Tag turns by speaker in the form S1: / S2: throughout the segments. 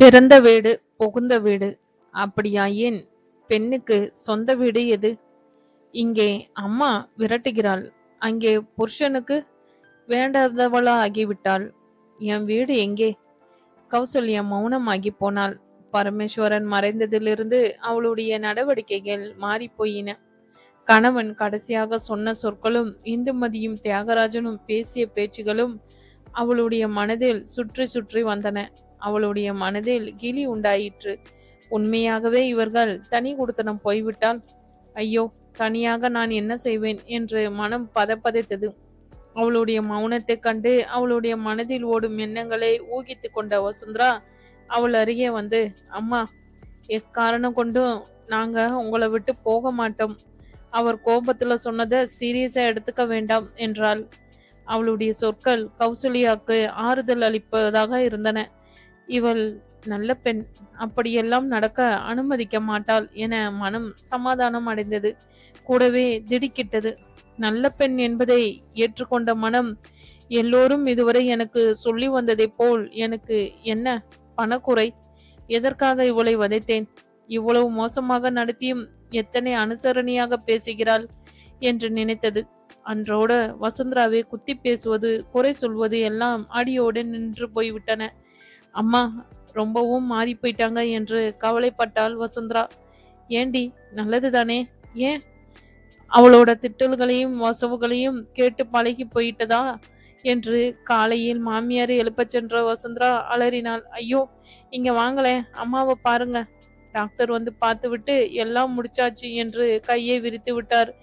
S1: பிறந்த வீடு புகுந்த வீடு. அப்படியாயின் பெண்ணுக்கு சொந்த வீடு எது? இங்கே அம்மா விரட்டுகிறாள். அங்கே புருஷனுக்கு வேண்டாதவளா ஆகிவிட்டாள் என் வீடு எங்கே? கௌசல்யா மௌனமாகி போனாள். பரமேஸ்வரன் மறைந்ததிலிருந்து அவளுடைய நடவடிக்கைகள் மாறிப்போயின. கணவன் கடைசியாக சொன்ன சொற்களும் இந்துமதியும் தியாகராஜனும் பேசிய பேச்சுகளும் அவளுடைய மனதில் சுற்றி சுற்றி வந்தன. அவளுடைய மனதில் கிளி உண்டாயிற்று. உண்மையாகவே இவர்கள் தனி கொடுத்தனம் போய்விட்டால் ஐயோ தனியாக நான் என்ன செய்வேன்? என்று மனம் பதப்பதைத்தது. அவளுடைய மௌனத்தை கண்டு அவளுடைய மனதில் ஓடும் எண்ணங்களை ஊகித்து கொண்ட வசுந்தரா அவள் அருகே வந்து அம்மா எக்காரணம் கொண்டும் நாங்க உங்களை விட்டு போக மாட்டோம்? அவர் கோபத்துல சொன்னதை சீரியஸா எடுத்துக்க வேண்டாம் என்றாள். அவளுடைய சொற்கள் கௌசல்யாக்கு ஆறுதல் அளிப்பதாக இருந்தன. இவள் நல்ல பெண். அப்படியெல்லாம் நடக்க அனுமதிக்க மாட்டாள் என மனம் சமாதானம் அடைந்தது. கூடவே திடுக்கிட்டது. நல்ல பெண் என்பதை ஏற்றுக்கொண்ட மனம் எல்லோரும் இதுவரை எனக்கு சொல்லி வந்ததைப் போல் எனக்கு என்ன பணக்குறை? எதற்காக இவளை வதைத்தேன்? இவ்வளவு மோசமாக நடத்தியும் எத்தனை அனுசரணையாக பேசுகிறாள்? என்று நினைத்தது. அன்றோட வசுந்தராவை குத்தி பேசுவது குறை சொல்வது எல்லாம் அடியோடு நின்று போய்விட்டன. அம்மா ரொம்பவும் மாறி போயிட்டாங்க என்று கவலைப்பட்டாள் வசுந்தரா. ஏண்டி நல்லதுதானே? ஏன்? அவளோட திட்டல்களையும் வசவுகளையும் கேட்டு பழகி போயிட்டதா? என்று காலையில் மாமியார் எழுப்பச் சென்ற வசுந்தரா அலறினாள். ஐயோ இங்க வாங்களேன் அம்மாவை பாருங்க. டாக்டர் வந்து பார்த்துவிட்டு எல்லாம் முடிச்சாச்சு என்று கையை விரித்து விட்டார்.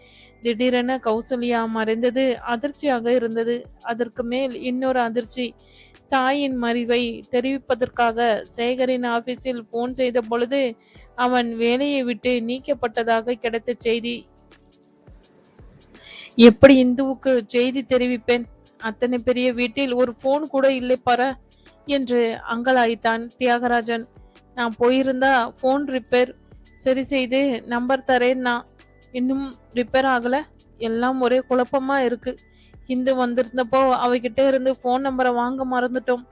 S1: திடீரென கௌசல்யா மறைந்தது அதிர்ச்சியாக இருந்தது. அதற்கு மேல் இன்னொரு அதிர்ச்சி தாயின் மறைவை தெரிவிப்பதற்காக சேகரின் ஆபீஸில் போன் செய்த பொழுது அவன் வேலையை விட்டு நீக்கப்பட்டதாக கிடைத்த செய்தி. எப்படி இந்துவுக்கு செய்தி தெரிவிப்பேன்? அத்தனை பெரிய வீட்டில் ஒரு போன் கூட இல்லை பார? என்று அங்கலாய்த்தான் தியாகராஜன். நான் போயிருந்தா போன் ரிப்பேர் சரி செய்து நம்பர் தரேன்னா இன்னும் ரிப்பேர் ஆகலை. எல்லாம் ஒரே குழப்பமாக இருக்குது இந்து வந்திருந்தப்போ அவகிட்ட இருந்து ஃபோன் நம்பரை வாங்க மறந்துட்டோம்.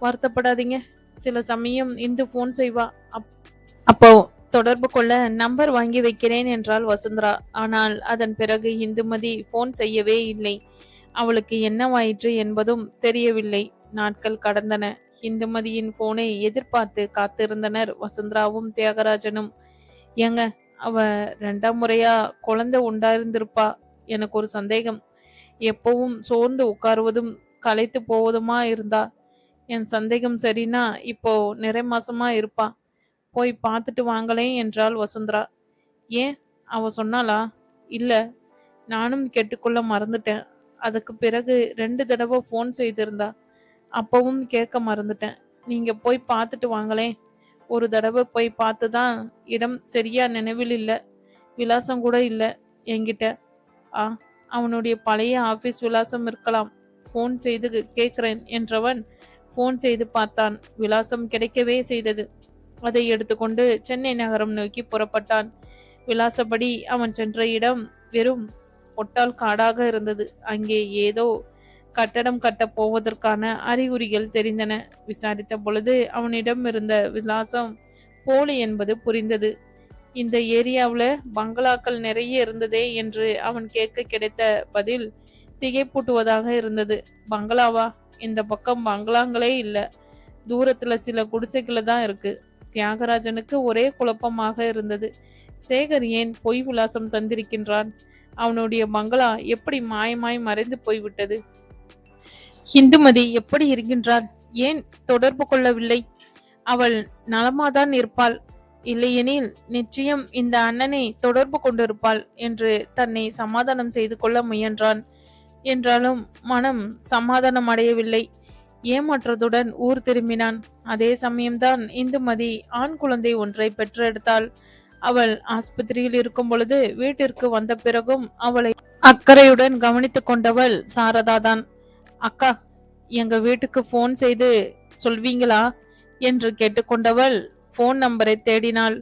S1: வருத்தப்படாதீங்க. சில சமயம் இந்து ஃபோன் செய்வா. அப்- அப்போ தொடர்பு கொள்ள நம்பர் வாங்கி வைக்கிறேன் என்றாள் வசுந்தரா. ஆனால் அதன் பிறகு இந்துமதி ஃபோன் செய்யவே இல்லை. அவளுக்கு என்னவாயிற்று என்பதும் தெரியவில்லை. நாட்கள் கடந்தன. இந்துமதியின் போனை எதிர்பார்த்து காத்திருந்தனர் வசுந்தராவும் தியாகராஜனும். ஏங்க அவ ரெண்டாம் முறையா குழந்தை உண்டாயிருந்திருப்பா. எனக்கு ஒரு சந்தேகம். எப்பவும் சோர்ந்து உட்காருவதும் களைத்து போவதுமா இருந்தா? என் சந்தேகம் சரினா இப்போ நிறை மாசமா இருப்பா. போய் பார்த்துட்டு வாங்களேன் என்றாள் வசுந்தரா. ஏன்? அவ சொன்னாளா? இல்ல நானும் கெட்டுக்கொள்ள மறந்துட்டேன். அதுக்கு பிறகு ரெண்டு தடவை ஃபோன் செய்திருந்தா. அப்பவும் கேட்க மறந்துட்டேன். நீங்க போய் பார்த்துட்டு வாங்களேன். ஒரு தடவை போய் பார்த்து தான் இடம் சரியா நினைவில் இல்லை. விலாசம் கூட இல்லை என்கிட்ட. ஆ அவனுடைய பழைய ஆபீஸ் விலாசம் இருக்கலாம். ஃபோன் செய்து கேட்கிறேன் என்றவன் ஃபோன் செய்து பார்த்தான். விலாசம் கிடைக்கவே செய்தது. அதை எடுத்துக்கொண்டு சென்னை நகரம் நோக்கி புறப்பட்டான். விலாசப்படி அவன் சென்ற இடம் வெறும் ஒட்டால் காடாக இருந்தது. அங்கே ஏதோ கட்டடம் கட்டப் போவதற்கான அறிகுறிகள் தெரிந்தன. விசாரித்த பொழுது அவனிடம் இருந்த விலாசம் போலி என்பது புரிந்தது. இந்த ஏரியாவில் பங்களாக்கள் நிறைய இருந்ததே என்று அவன் கேட்க கிடைத்த பதில் திகைப்பூட்டுவதாக இருந்தது. பங்களாவா? இந்த பக்கம் பங்களாங்களே இல்லை. தூரத்தில் சில குடிசைகளை தான் இருக்கு. தியாகராஜனுக்கு ஒரே குழப்பமாக இருந்தது. சேகர் ஏன் பொய் விலாசம் தந்திருக்கின்றான்? அவனுடைய பங்களா எப்படி மாயமாய் மறைந்து போய்விட்டது? இந்துமதி எப்படி இருக்கின்றாள்? ஏன் தொடர்பு கொள்ளவில்லை? அவள் நலமாதான் இருப்பாள். இல்லையெனில் நிச்சயம் இந்த அண்ணனை தொடர்பு கொண்டிருப்பாள் என்று தன்னை சமாதானம் செய்து கொள்ள முயன்றான். என்றாலும் மனம் சமாதானம் அடையவில்லை. ஏமாற்றத்துடன் ஊர் திரும்பினான். அதே சமயம்தான் இந்துமதி ஆண் குழந்தை ஒன்றை பெற்றெடுத்தாள். அவள் ஆஸ்பத்திரியில் இருக்கும் பொழுது வீட்டிற்கு வந்த பிறகும் அவளை அக்கறையுடன் கவனித்துக் கொண்டவள் சாரதாதான். அக்கா எங்க வீட்டுக்கு ஃபோன் செய்து சொல்வீங்களா? என்று கேட்டுக்கொண்டவள் ஃபோன் நம்பரை தேடினாள்.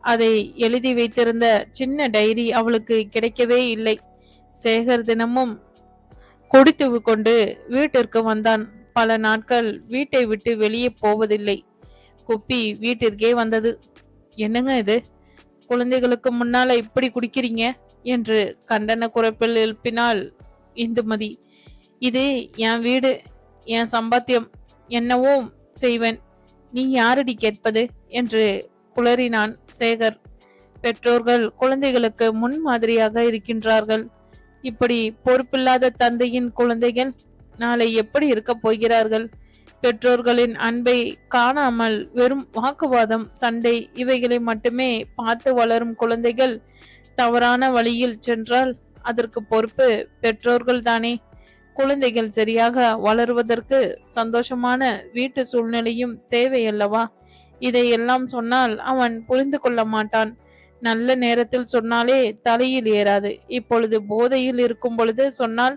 S1: அதை எழுதி வைத்திருந்த சின்ன டைரி அவளுக்கு கிடைக்கவே இல்லை. சேகர் தினமும் குடித்து கொண்டு வீட்டிற்கு வந்தான். பல நாட்கள் வீட்டை விட்டு வெளியே போவதில்லை. குப்பி வீட்டிற்கே வந்தது. என்னங்க இது? குழந்தைகளுக்கு முன்னால இப்படி குடிக்கிறீங்க? என்று கண்டன குறைப்பில் எழுப்பினாள் இந்துமதி. இது என் வீடு. என் சம்பாத்தியம் என்னவோ செய்வேன். நீ யாரடி கேட்பது? என்று குளறினான் சேகர். பெற்றோர்கள் குழந்தைகளுக்கு முன்மாதிரியாக இருக்கின்றார்கள். இப்படி பொறுப்பில்லாத தந்தையின் குழந்தைகள் நாளை எப்படி இருக்க போகிறார்கள்? பெற்றோர்களின் அன்பை காணாமல் வெறும் வாக்குவாதம் சண்டை இவைகளை மட்டுமே பார்த்து வளரும் குழந்தைகள் தவறான வழியில் சென்றால் அதற்கு பொறுப்பு பெற்றோர்கள் தானே குழந்தைகள் சரியாக வளருவதற்கு சந்தோஷமான வீட்டு சூழ்நிலையும் தேவையல்லவா? இதையெல்லாம் சொன்னால் அவன் புரிந்து கொள்ள மாட்டான். நல்ல நேரத்தில் சொன்னாலே தலையில் ஏறாது. இப்பொழுது போதையில் இருக்கும் பொழுது சொன்னால்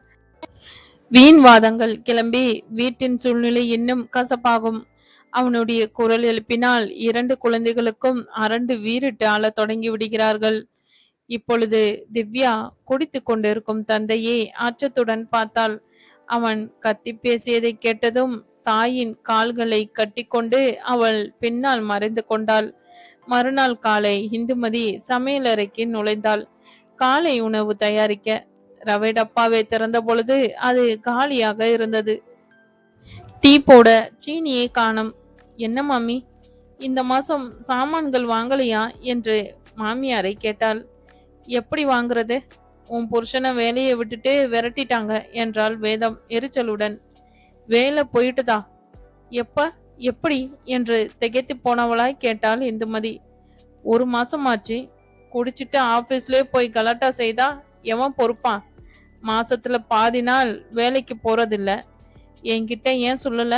S1: வீண் வாதங்கள் கிளம்பி வீட்டின் சூழ்நிலை இன்னும் கசப்பாகும். அவனுடைய குரல் எழுப்பினால் இரண்டு குழந்தைகளுக்கும் அரண்டு வீறிட்டு ஆள தொடங்கி விடுகிறார்கள். இப்பொழுது திவ்யா குடித்து கொண்டிருக்கும் தந்தையை அச்சத்துடன் பார்த்தாள். அவன் கத்தி பேசியதை கேட்டதும் தாயின் கால்களை கட்டிக்கொண்டு அவள் பின்னால் மறைந்து கொண்டாள். மறுநாள் காலை இந்துமதி சமையலறைக்கு நுழைந்தாள். காலை உணவு தயாரிக்க ரவை டப்பாவை திறந்த பொழுது அது காலியாக இருந்தது. டீ போட சீனியை காணும். என்ன மாமி? இந்த மாசம் சாமான்கள் வாங்கலையா? என்று மாமியாரை கேட்டாள். எப்படி வாங்குறது? உன் புருஷனை வேலையை விட்டுட்டு விரட்டிட்டாங்க என்றாள் வேதம் எரிச்சலுடன். வேலை போயிட்டுதா? எப்ப? எப்படி? என்று திகைத்து போனவளாய் கேட்டாள் இந்துமதி. ஒரு மாசம் ஆச்சு குடிச்சிட்டு ஆபீஸ்லயே போய் கலாட்டா செய்தா? எவன் பொறுப்பான் மாசத்துல பாதி நாள் வேலைக்கு போறதில்ல. என்கிட்ட ஏன் சொல்லல?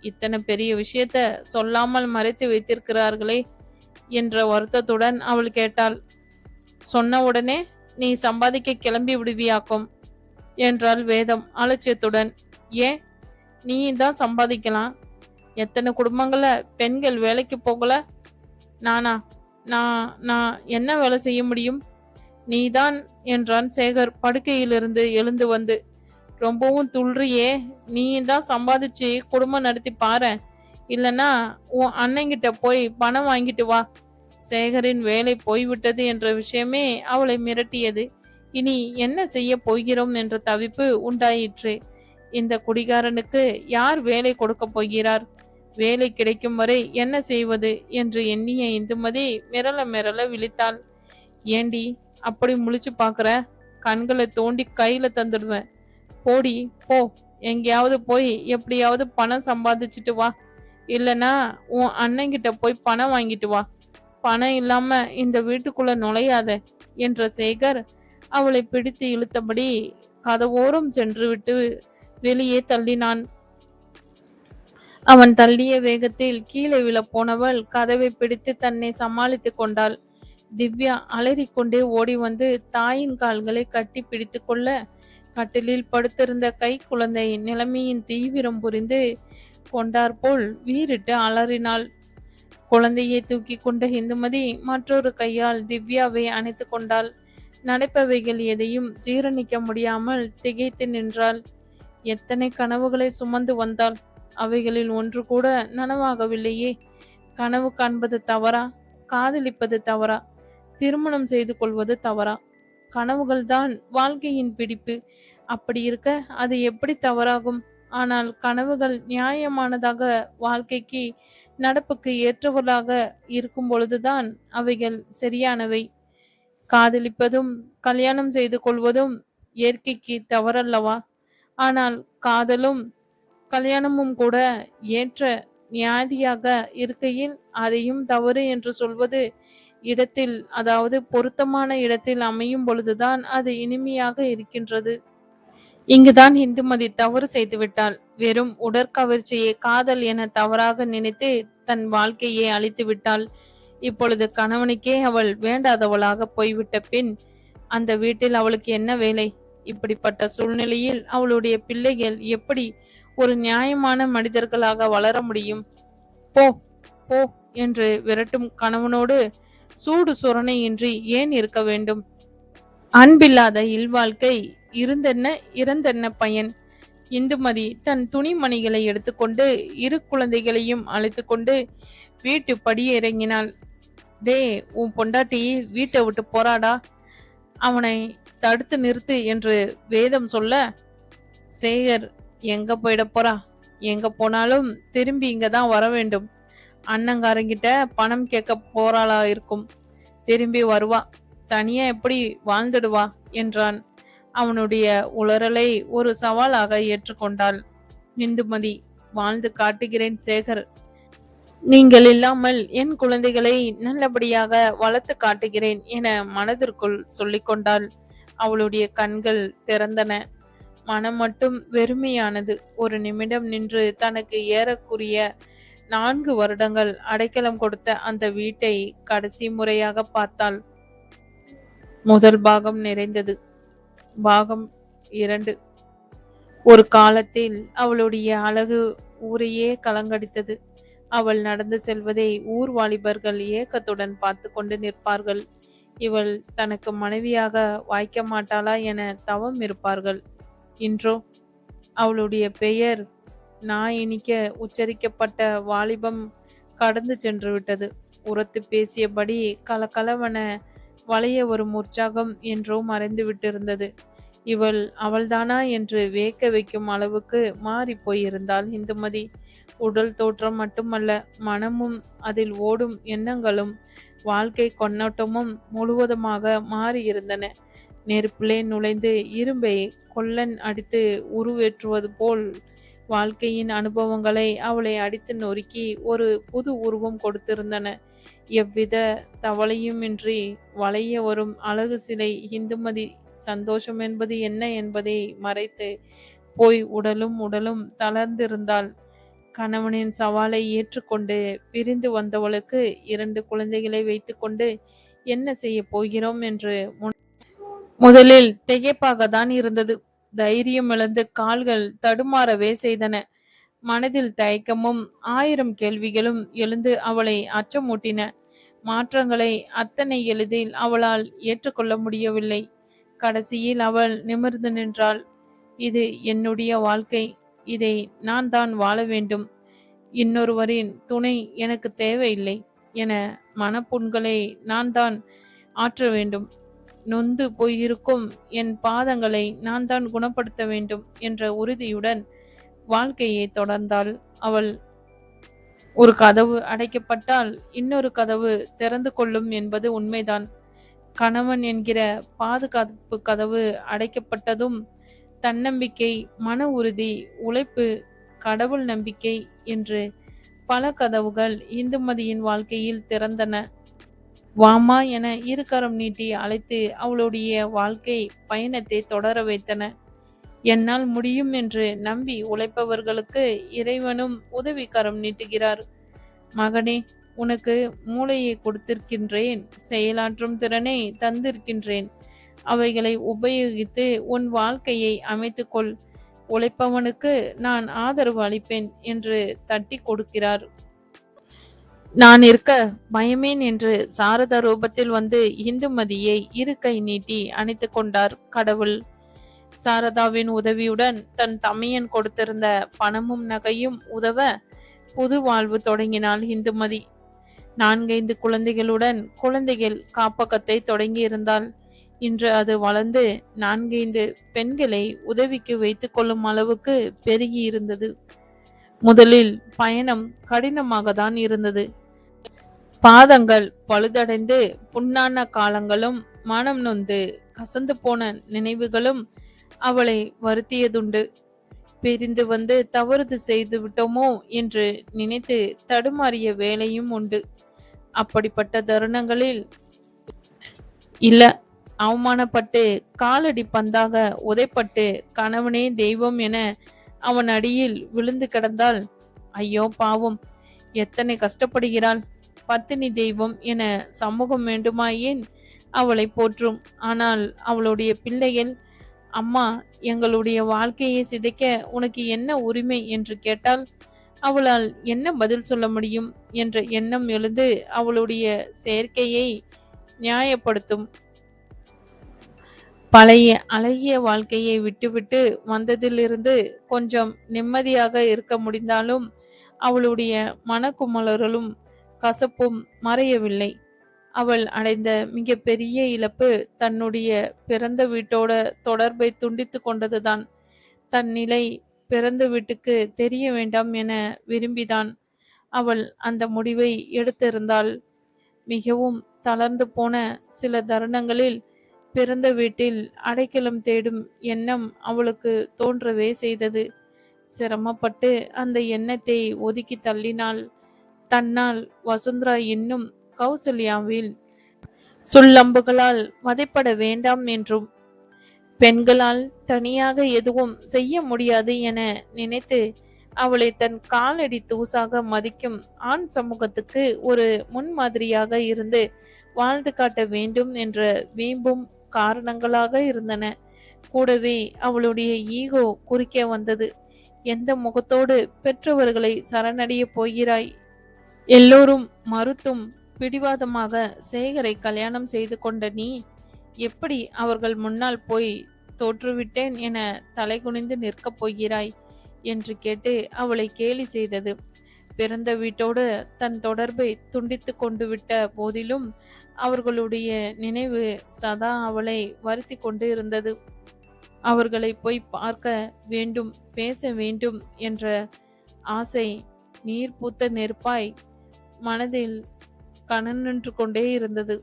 S1: இத்தனை பெரிய விஷயத்த சொல்லாமல் மறைத்து வைத்திருக்கிறார்களே என்ற வருத்தத்துடன் அவள் கேட்டாள். சொன்ன உடனே நீ சம்பாதிக்க கிளம்பி விடுவியாக்கும் என்றாள் வேதம் அலட்சியத்துடன். ஏன் நீ தான் சம்பாதிக்கலாம். எத்தனை குடும்பங்கள பெண்கள் வேலைக்கு போகல? நானா நான் நான் என்ன வேலை செய்ய முடியும்? நீதான் என்றான் சேகர் படுக்கையிலிருந்து எழுந்து வந்து. ரொம்பவும் துள்றியே நீ தான் சம்பாதிச்சு குடும்பம் நடத்தி பாரு இல்லைன்னா உன் அண்ணங்கிட்ட போய் பணம் வாங்கிட்டு வா. சேகரின் வேலை போய்விட்டது என்ற விஷயமே அவளை மிரட்டியது. இனி என்ன செய்ய போகிறோம் என்ற தவிப்பு உண்டாயிற்று. இந்த குடிகாரனுக்கு யார் வேலை கொடுக்க போகிறார்? வேலை கிடைக்கும் வரை என்ன செய்வது? என்று எண்ணிய இந்துமதி மிரள மிரள விழித்தாள். ஏண்டி அப்படி முழிச்சு பாக்குற கண்களை தோண்டி கையில தந்துடுவேன். போடி போ. எங்கேயாவது போய் எப்படியாவது பணம் சம்பாதிச்சுட்டு வா. இல்லனா உன் அண்ணங்கிட்ட போய் பணம் வாங்கிட்டு வா. பணம் இல்லாம இந்த வீட்டுக்குள்ள நுழையாத என்ற சேகர் அவளை பிடித்து இழுத்தபடி கதவோரம் சென்று விட்டு வெளியே தள்ளினான். அவன் தள்ளிய வேகத்தில் கீழே விழப் போனவள் கதவை பிடித்து தன்னை சமாளித்துக் கொண்டாள். திவ்யா அலறிக்கொண்டே ஓடி வந்து தாயின் கால்களை கட்டி பிடித்து கொள்ள கட்டிலில் படுத்திருந்த கை குழந்தை நிலைமையின் தீவிரம் புரிந்து கொண்டாற்போல் வீறிட்டு அலறினாள். குழந்தையை தூக்கி கொண்ட இந்துமதி மற்றொரு கையால் திவ்யாவை அணைத்து கொண்டாள். நடப்பவைகள் எதையும் ஜீரணிக்க முடியாமல் திகைத்து நின்றாள். எத்தனை கனவுகளை சுமந்து வந்தாள்? அவைகளில் ஒன்று கூட நனவாகவில்லையே. கனவு காண்பது தவறா? காதலிப்பது தவறா? திருமணம் செய்து கொள்வது தவறா? கனவுகள்தான் வாழ்க்கையின் பிடிப்பு. அப்படி இருக்க அது எப்படி தவறாகும்? ஆனால் கனவுகள் நியாயமானதாக வாழ்க்கைக்கு நடப்புக்கு ஏற்றவர்களாக இருக்கும் பொழுதுதான் அவைகள் சரியானவை. காதலிப்பதும் கல்யாணம் செய்து கொள்வதும் இயற்கைக்கு தவறல்லவா? ஆனால் காதலும் கல்யாணமும் கூட ஏற்ற நியாதியாக இருக்கையில் அதையும் தவறு என்று சொல்வது இடத்தில் அதாவது பொருத்தமான இடத்தில் அமையும் பொழுதுதான் அது இனிமையாக இருக்கின்றது. இங்குதான் இந்துமதி தவறு செய்துவிட்டாள் வெறும் உடற்கவர்ச்சியை காதல் என தவறாக நினைத்து தன் வாழ்க்கையை அழித்து விட்டாள். இப்பொழுது கணவனுக்கே அவள் வேண்டாதவளாக போய்விட்ட பின் அந்த வீட்டில் அவளுக்கு என்ன வேலை? இப்படிப்பட்ட சூழ்நிலையில் அவளுடைய பிள்ளைகள் எப்படி ஒரு நியாயமான மனிதர்களாக வளர முடியும்? போ போ என்று விரட்டும் கணவனோடு சூடு சுரணையின்றி ஏன் இருக்க வேண்டும்? அன்பில்லாத இல்வாழ்க்கை இருந்தென்ன இறந்தென்ன பயன்? இந்துமதி தன் துணிமணிகளை எடுத்துக்கொண்டு இரு குழந்தைகளையும் அழைத்துக்கொண்டு வீட்டு படியே இறங்கினாள் டே உன் பொண்டாட்டி வீட்டை விட்டு போறாடா? அவனை தடுத்து நிறுத்து என்று வேதம் சொல்ல சேகர் எங்க போயிட போறா? எங்க போனாலும் திரும்பி இங்க தான் வர வேண்டும். அண்ணங்காரங்கிட்ட பணம் கேட்க போறாளா இருக்கும். திரும்பி வருவா. தனியா எப்படி வாழ்ந்துடுவா? என்றான். அவனுடைய உளறலை ஒரு சவாலாக ஏற்றுக்கொண்டாள். இந்துமதி வாழ்ந்து காட்டுகிறேன் சேகர். நீங்கள் இல்லாமல் என் குழந்தைகளை நல்லபடியாக வளர்த்து காட்டுகிறேன் என மனதிற்குள் சொல்லிக்கொண்டாள் அவளுடைய கண்கள் திறந்தன. மனம் மட்டும் வெறுமையானது. ஒரு நிமிடம் நின்று தனக்கு ஏறக்குரிய நான்கு வருடங்கள் அடைக்கலம் கொடுத்த அந்த வீட்டை கடைசி முறையாக பார்த்தாள். முதல் பாகம் நிறைந்தது. பாகம் இரண்டு. ஒரு காலத்தில் அவளுடைய அழகு ஊரையே கலங்கடித்தது. அவள் நடந்து செல்வதை ஊர் வாலிபர்கள் ஏக்கத்துடன் பார்த்து கொண்டு நிற்பார்கள். இவள் தனக்கு மனைவியாக வாய்க்க மாட்டாளா என தவம் இருப்பார்கள். இன்றோ அவளுடைய பெயர் நான் இனிக்க உச்சரிக்கப்பட்ட வாலிபம் கடந்து சென்று விட்டது. உரத்து பேசியபடி கலகலவன வளைய வரும் உற்சாகம் என்றோ மறைந்து விட்டிருந்தது இவள் அவள்தானா? என்று வேக்க வைக்கும் அளவுக்கு மாறி போயிருந்தாள் இந்துமதி. உடல் தோற்றம் மட்டுமல்ல மனமும் அதில் ஓடும் எண்ணங்களும் வாழ்க்கை கொண்டாட்டமும் முழுவதுமாக மாறியிருந்தன. நெருப்பிலே நுழைந்து இரும்பை கொல்லன் அடித்து உருவேற்றுவது போல் வாழ்க்கையின் அனுபவங்களை அவளை அடித்து நொறுக்கி ஒரு புது உருவம் கொடுத்திருந்தன. எவ்வித தவளையுமின்றி வளைய வரும் அழகு சிலை இந்துமதி சந்தோஷம் என்பது என்ன என்பதை மறைத்து போய் உடலும் உடலும் தளர்ந்திருந்தாள். கணவனின் சவாலை ஏற்றுக்கொண்டு பிரிந்து வந்தவளுக்கு இரண்டு குழந்தைகளை வைத்துக்கொண்டு என்ன செய்ய போகிறோம் என்று முதலில் திகைப்பாக தான் இருந்தது. தைரியம் இழந்து கால்கள் தடுமாறவே செய்தன. மனதில் தயக்கமும் ஆயிரம் கேள்விகளும் எழுந்து அவளை அச்சமூட்டின. மாற்றங்களை அத்தனை எளிதில் அவளால் ஏற்றுக்கொள்ள முடியவில்லை. கடைசியில் அவள் நிமிர்ந்து நின்றாள். இது என்னுடைய வாழ்க்கை. இதை நான் தான் வாழ வேண்டும். இன்னொருவரின் துணை எனக்கு தேவையில்லை என மனப்புண்களை நான் தான் ஆற்ற வேண்டும். நொந்து போயிருக்கும் என் பாதங்களை நான் தான் குணப்படுத்த வேண்டும் என்ற உறுதியுடன் வாழ்க்கையை தொடர்ந்தாள் அவள் ஒரு கதவு அடைக்கப்பட்டால் இன்னொரு கதவு திறந்து கொள்ளும் என்பது உண்மைதான். கணவன் என்கிற பாதுகாப்பு கதவு அடைக்கப்பட்டதும் தன்னம்பிக்கை மன உறுதி உழைப்பு கடவுள் நம்பிக்கை என்று பல கதவுகள் இந்துமதியின் வாழ்க்கையில் திறந்தன. வாமா என இருகரம் நீட்டி அழைத்து அவளுடைய வாழ்க்கை பயணத்தை தொடர வைத்தன. என்னால் முடியும் என்று நம்பி உழைப்பவர்களுக்கு இறைவனும் உதவிக்கரம் நீட்டுகிறார். மகனே உனக்கு மூளையை கொடுத்திருக்கின்றேன் செயலாற்றும் திறனை தந்திருக்கின்றேன். அவைகளை உபயோகித்து உன் வாழ்க்கையை அமைத்துக்கொள். உழைப்பவனுக்கு நான் ஆதரவு அளிப்பேன் என்று தட்டி கொடுக்கிறார். நான் இருக்க பயமேன் என்று சாரதா ரூபத்தில் வந்து இந்துமதியை இரு கை நீட்டி அணைத்து கொண்டார் கடவுள். சாரதாவின் உதவியுடன் தன் தமையன் கொடுத்திருந்த பணமும் நகையும் உதவ புது வாழ்வு தொடங்கினாள் இந்துமதி. நான்கைந்து குழந்தைகளுடன் குழந்தைகள் காப்பகத்தை தொடங்கியிருந்தாள். இன்று அது வளர்ந்து நான்கைந்து பெண்களை உதவிக்கு வைத்து கொள்ளும் அளவுக்கு பெருகி இருந்தது முதலில் பயணம் கடினமாக தான் இருந்தது. பாதங்கள் பழுதடைந்து புண்ணான காலங்களும் மனம் நொந்து கசந்து போன நினைவுகளும் அவளை வருத்தியதுண்டு. பிரிந்து வந்து தவறுது செய்து விட்டோமோ என்று நினைத்து தடுமாறிய வேலையும் உண்டு. அப்படிப்பட்ட தருணங்களில் இல்ல அவமானப்பட்டு காலடி பந்தாக உதைப்பட்டு கணவனே தெய்வம் என அவன் அடியில் விழுந்து கிடந்தால் ஐயோ பாவம் எத்தனை கஷ்டப்படுகிறாள். பத்தினி தெய்வம் என சமூகம் வேண்டுமாயேன் அவளை போற்றும். ஆனால் அவளுடைய பிள்ளைகள் அம்மா எங்களுடைய வாழ்க்கையை சிதைக்க உனக்கு என்ன உரிமை என்று கேட்டால் அவளால் என்ன பதில் சொல்ல முடியும் என்ற எண்ணம் எழுந்து அவளுடைய செயற்கையை நியாயப்படுத்தும். பழைய அழகிய வாழ்க்கையை விட்டுவிட்டு வந்ததிலிருந்து கொஞ்சம் நிம்மதியாக இருக்க முடிந்தாலும் அவளுடைய மனக்குமலர்களும் கசப்பும் மறையவில்லை. அவள் அடைந்த மிகப்பெரிய இழப்பு தன்னுடைய பிறந்த வீட்டோட தொடர்பை துண்டித்து கொண்டதுதான். தன் நிலை பிறந்த வீட்டுக்கு தெரிய வேண்டாம் என விரும்பிதான் அவள் அந்த முடிவை எடுத்திருந்தாள். மிகவும் தளர்ந்து போன சில தருணங்களில் பிறந்த வீட்டில் அடைக்கலம் தேடும் எண்ணம் அவளுக்கு தோன்றவே செய்தது. சிரமப்பட்டு அந்த எண்ணத்தை ஒதுக்கி தள்ளினாள் தன்னால் வசுந்தரா இன்னும் கௌசல்யாவில் சொல்லம்புகளால் வதைப்பட வேண்டாம் என்றும் பெண்களால் தனியாக எதுவும் செய்ய முடியாது என நினைத்து அவளை தன் காலடி தூசாக மதிக்கும் ஆண் சமூகத்துக்கு ஒரு முன்மாதிரியாக இருந்து வாழ்ந்து காட்ட வேண்டும் என்ற வீம்பும் காரணங்களாக இருந்தன. கூடவே அவளுடைய ஈகோ குறுக்கே வந்தது. எந்த முகத்தோடு பெற்றவர்களை சரணடைய போகிறாய்? எல்லோரும் மறுத்தும் பிடிவாதமாக சேகரை கல்யாணம் செய்து கொண்ட நீ எப்படி அவர்கள் முன்னால் போய் தோற்றுவிட்டேன் என தலைகுனிந்து நிற்கப் போகிறாய்? என்று கேட்டு அவளை கேலி செய்தது. பிறந்த வீட்டோடு தன் தொடர்பை துண்டித்து கொண்டு விட்ட போதிலும் அவர்களுடைய நினைவு சதா அவளை வருத்தி கொண்டு இருந்தது. அவர்களை போய் பார்க்க வேண்டும் பேச வேண்டும் என்ற ஆசை நீர் பூத்த நெருப்பாய் மனதில் கனன்று கொண்டே இருந்தது.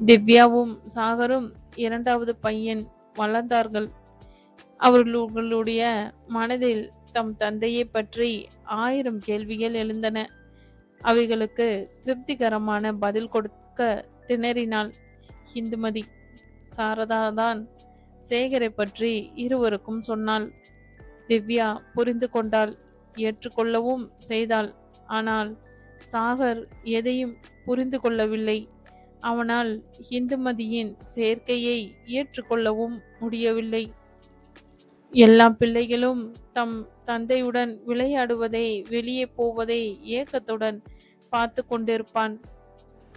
S1: திவ்யாவும் சாகரும் இரண்டாவது பையன் வளர்ந்தார்கள். அவர்களுடைய மனதில் தம் தந்தையை பற்றி ஆயிரம் கேள்விகள் எழுந்தன. அவைகளுக்கு திருப்திகரமான பதில் கொடுக்க திணறினாள் இந்துமதி சாரதாதான் சேகரை பற்றி இருவருக்கும் சொன்னாள். திவ்யா புரிந்து கொண்டாள் ஏற்றுக்கொள்ளவும் செய்தாள். ஆனால் சாகர் எதையும் புரிந்து கொள்ளவில்லை. அவனால் இந்துமதியின் சேர்க்கையை ஏற்றுக்கொள்ளவும் முடியவில்லை. எல்லா பிள்ளைகளும் தம் தந்தையுடன் விளையாடுவதை வெளியே போவதை ஏக்கத்துடன் பார்த்து கொண்டிருப்பான்.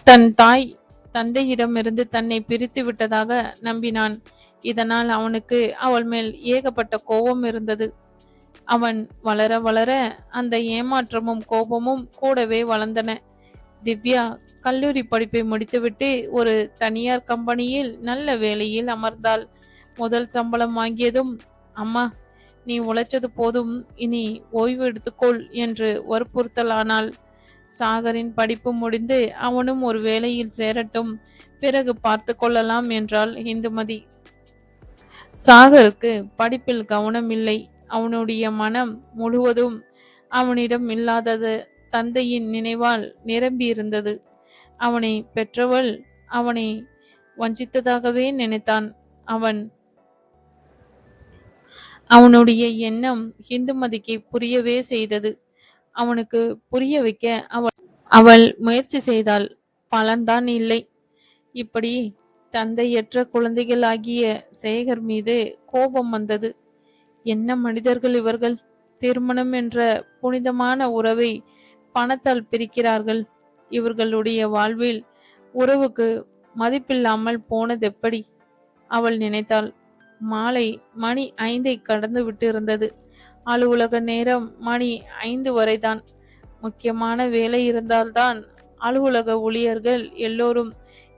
S1: தன் தாய் தந்தையிடமிருந்து தன்னை பிரித்து விட்டதாக நம்பினான். இதனால் அவனுக்கு அவள் மேல் ஏகப்பட்ட கோபம் இருந்தது. அவன் வளர வளர அந்த ஏமாற்றமும் கோபமும் கூடவே வளர்ந்தன. திவ்யா கல்லூரி படிப்பை முடித்துவிட்டு ஒரு தனியார் கம்பெனியில் நல்ல வேலையில் அமர்ந்தாள். முதல் சம்பளம் வாங்கியதும் அம்மா நீ உழைச்சது போதும் இனி ஓய்வு எடுத்துக்கொள் என்று வற்புறுத்தலானாள். சாகரின் படிப்பு முடிந்து அவனும் ஒரு வேலையில் சேரட்டும் பிறகு பார்த்து கொள்ளலாம் என்றாள் இந்துமதி சாகருக்கு படிப்பில் கவனம் இல்லை அவனுடைய மனம் முழுவதும் அவனிடம் இல்லாதது தந்தையின் நினைவால் நிரம்பியிருந்தது. அவனை பெற்றவள் அவனை வஞ்சித்ததாகவே நினைத்தான். அவன் அவனுடைய எண்ணம் ஹிந்துமதிக்கு புரியவே செய்தது. அவனுக்கு புரிய வைக்க அவள் அவள் முயற்சி செய்தாள். பலன்தான் இல்லை. இப்படி தந்தையற்ற குழந்தைகளாகிய சேகர் மீது கோபம் வந்தது. என்ன மனிதர்கள் இவர்கள்? திருமணம் என்ற புனிதமான உறவை பணத்தால் பிரிக்கிறார்கள். இவர்களுடைய வாழ்வில் உறவுக்கு மதிப்பில்லாமல் போனதெப்படி அவள் நினைத்தாள். மாலை மணி ஐந்தை கடந்து விட்டு இருந்தது அலுவலக நேரம் மணி ஐந்து வரைதான். முக்கியமான வேலை இருந்தால்தான் அலுவலக ஊழியர்கள் எல்லோரும்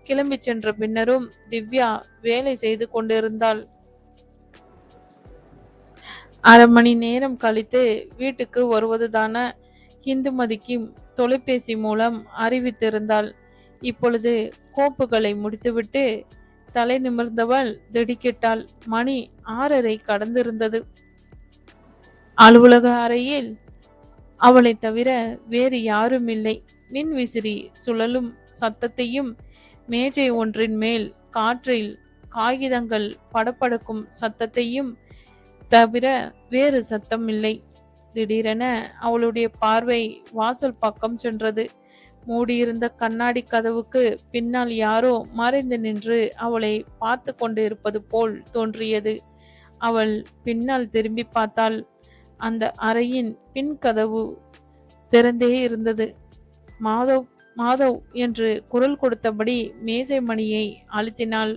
S1: கிளம்பி சென்ற பின்னரும் திவ்யா வேலை செய்து கொண்டிருந்தாள். அரை மணி நேரம் கழித்து வீட்டுக்கு வருவதுதான ஹிந்துமதிக்கு தொலைபேசி மூலம் அறிவித்திருந்தாள். இப்பொழுது கோப்புகளை முடித்துவிட்டு தலை நிமிர்ந்தவள் திடுக்கிட்டாள். மணி ஆறரை கடந்திருந்தது. அலுவலக அறையில் அவளை தவிர வேறு யாரும் இல்லை மின் விசிறி சுழலும் சத்தத்தையும் மேஜை ஒன்றின் மேல் காற்றில் காகிதங்கள் படப்படக்கும் சத்தத்தையும் தவிர வேறு சத்தம் இல்லை. திடீரென அவளுடைய பார்வை வாசல் பக்கம் சென்றது. மூடியிருந்த கண்ணாடி கதவுக்கு பின்னால் யாரோ மறைந்து நின்று அவளை பார்த்து கொண்டு இருப்பது போல் தோன்றியது. அவள் பின்னால் திரும்பி பார்த்தால் அந்த அறையின் பின் கதவு திறந்தே இருந்தது. மாதவ் மாதவ் என்று குரல் கொடுத்தபடி மேசை மணியை அழுத்தினாள்.